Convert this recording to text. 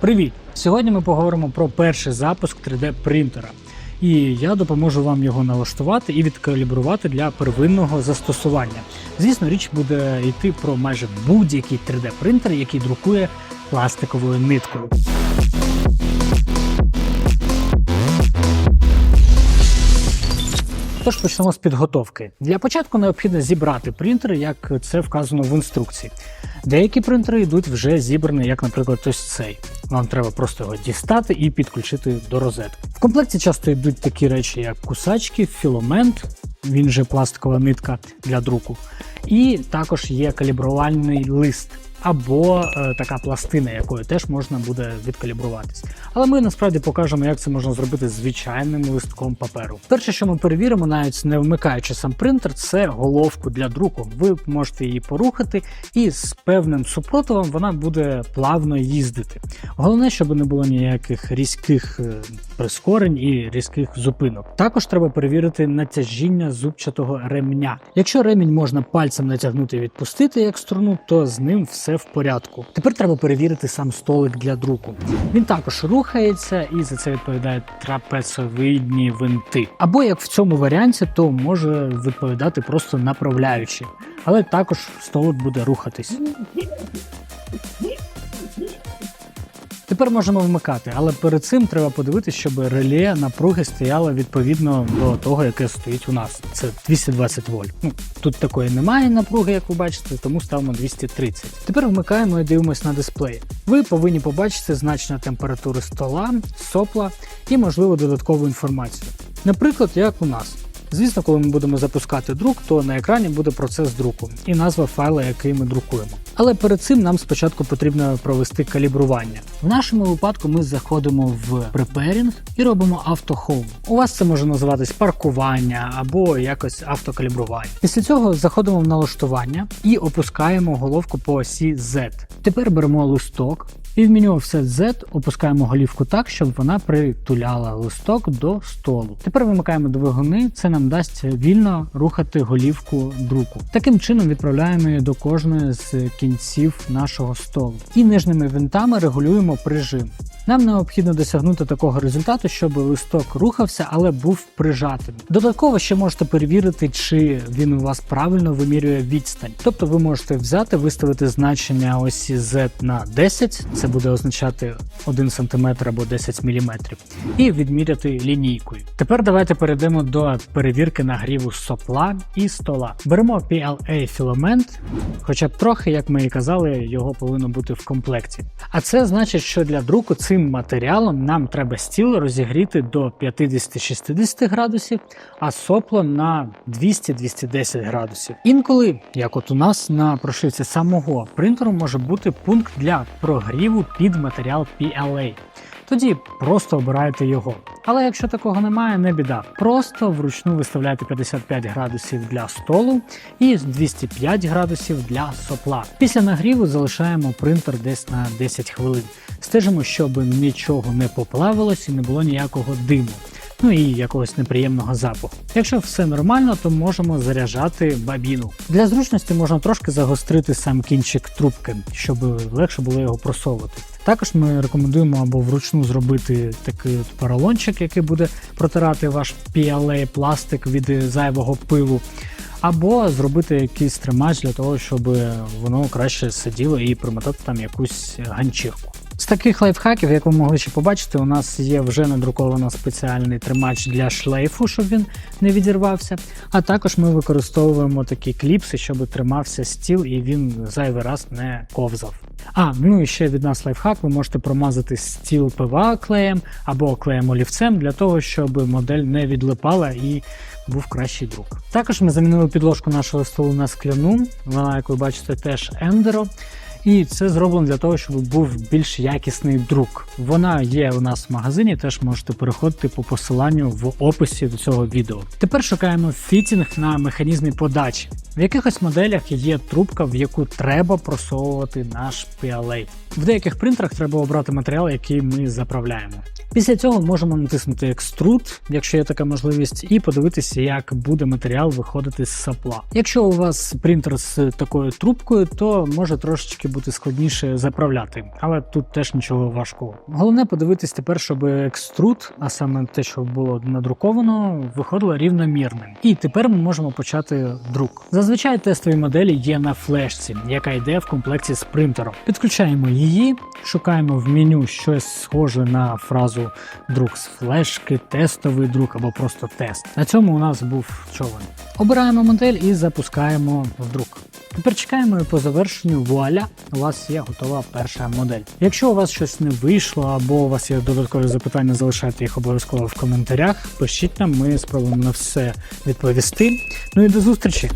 Привіт! Сьогодні ми поговоримо про перший запуск 3D принтера. І я допоможу вам його налаштувати і відкалібрувати для первинного застосування. Звісно, річ буде йти про майже будь-який 3D принтер, який друкує пластиковою ниткою. Тож почнемо з підготовки. Для початку необхідно зібрати принтер, як це вказано в інструкції. Деякі принтери йдуть вже зібрані, як, наприклад, ось цей. Вам треба просто його дістати і підключити до розетки. В комплекті часто йдуть такі речі, як кусачки, філамент, він же пластикова нитка для друку, і також є калібрувальний лист. Або е, така пластина, якою теж можна буде відкалібруватись. Але ми насправді покажемо, як це можна зробити звичайним листком паперу. Перше, що ми перевіримо, навіть не вмикаючи сам принтер, це головку для друку. Ви можете її порухати, і з певним супротивом вона буде плавно їздити. Головне, щоб не було ніяких різких е, прискорень і різких зупинок. Також треба перевірити натяжіння зубчатого ремня. Якщо ремінь можна пальцем натягнути і відпустити як струну, то з ним все в порядку. Тепер треба перевірити сам столик для друку. Він також рухається і за це відповідають трапецовидні винти. Або як в цьому варіанті, то може відповідати просто направляючи. Але також столик буде рухатись. Тепер можемо вмикати, але перед цим треба подивитися, щоб реле напруги стояло відповідно до того, яке стоїть у нас. Це 220 вольт. Ну, тут такої немає напруги, як ви бачите, тому ставимо 230. Тепер вмикаємо і дивимося на дисплей. Ви повинні побачити значення температури стола, сопла і, можливо, додаткову інформацію. Наприклад, як у нас. Звісно, коли ми будемо запускати друк, то на екрані буде процес друку і назва файла, який ми друкуємо. Але перед цим нам спочатку потрібно провести калібрування. В нашому випадку ми заходимо в Preparing і робимо автохоум. У вас це може називатись паркування або якось автокалібрування. Після цього заходимо в налаштування і опускаємо головку по осі Z. Тепер беремо листок. І в меню Offset Z опускаємо голівку так, щоб вона притуляла листок до столу. Тепер вимикаємо двигуни, це нам дасть вільно рухати голівку друку. Таким чином відправляємо її до кожної з кінців нашого столу. І нижніми винтами регулюємо прижим. Нам необхідно досягнути такого результату, щоб листок рухався, але був прижатим. Додатково ще можете перевірити, чи він у вас правильно вимірює відстань. Тобто ви можете взяти, виставити значення осі Z на 10, це буде означати 1 см або 10 мм, і відміряти лінійкою. Тепер давайте перейдемо до перевірки нагріву сопла і стола. Беремо PLA філамент, хоча б трохи, як ми і казали, його повинно бути в комплекті. А це значить, що для друку цим матеріалом нам треба стіл розігріти до 50-60 градусів, а сопло на 200-210 градусів. Інколи, як от у нас на прошивці самого принтеру, може бути пункт для прогріву під матеріал PLA. Тоді просто обирайте його. Але якщо такого немає, не біда. Просто вручну виставляйте 55 градусів для столу і 205 градусів для сопла. Після нагріву залишаємо принтер десь на 10 хвилин. Стежимо, щоб нічого не поплавилось і не було ніякого диму. Ну і якогось неприємного запаху. Якщо все нормально, то можемо заряджати бабіну. Для зручності можна трошки загострити сам кінчик трубки, щоб легше було його просовувати. Також ми рекомендуємо або вручну зробити такий от поролончик, який буде протирати ваш PLA пластик від зайвого пилу. Або зробити якийсь тримач для того, щоб воно краще сиділо і примотати там якусь ганчірку. З таких лайфхаків, як ви могли ще побачити, у нас є вже надруковано спеціальний тримач для шлейфу, щоб він не відірвався. А також ми використовуємо такі кліпси, щоб тримався стіл і він зайвий раз не ковзав. А, ну і ще від нас лайфхак, ви можете промазати стіл ПВА клеєм або клеєм олівцем для того, щоб модель не відлипала і був кращий друк. Також ми замінили підложку нашого столу на скляну, вона, як ви бачите, теж ендеро. І це зроблено для того, щоб був більш якісний друк. Вона є у нас в магазині, теж можете переходити по посиланню в описі до цього відео. Тепер шукаємо фітінг на механізмі подачі. В якихось моделях є трубка, в яку треба просовувати наш PLA. В деяких принтерах треба обрати матеріал, який ми заправляємо. Після цього можемо натиснути екструд, якщо є така можливість, і подивитися, як буде матеріал виходити з сапла. Якщо у вас принтер з такою трубкою, то може трошечки бути складніше заправляти, але тут теж нічого важкого. Головне подивитись тепер, щоб екструд, а саме те, що було надруковано, виходило рівномірним. І тепер ми можемо почати друк. Зазвичай тестові моделі є на флешці, яка йде в комплекті з принтером. Підключаємо її, шукаємо в меню щось схоже на фразу друк з флешки, тестовий друк або просто тест. На цьому у нас був човен. Обираємо модель і запускаємо в друк. Тепер чекаємо і по завершенню вуаля, у вас є готова перша модель. Якщо у вас щось не вийшло або у вас є додаткові запитання, залишайте їх обов'язково в коментарях. Пишіть нам, ми спробуємо на все відповісти. Ну і до зустрічі!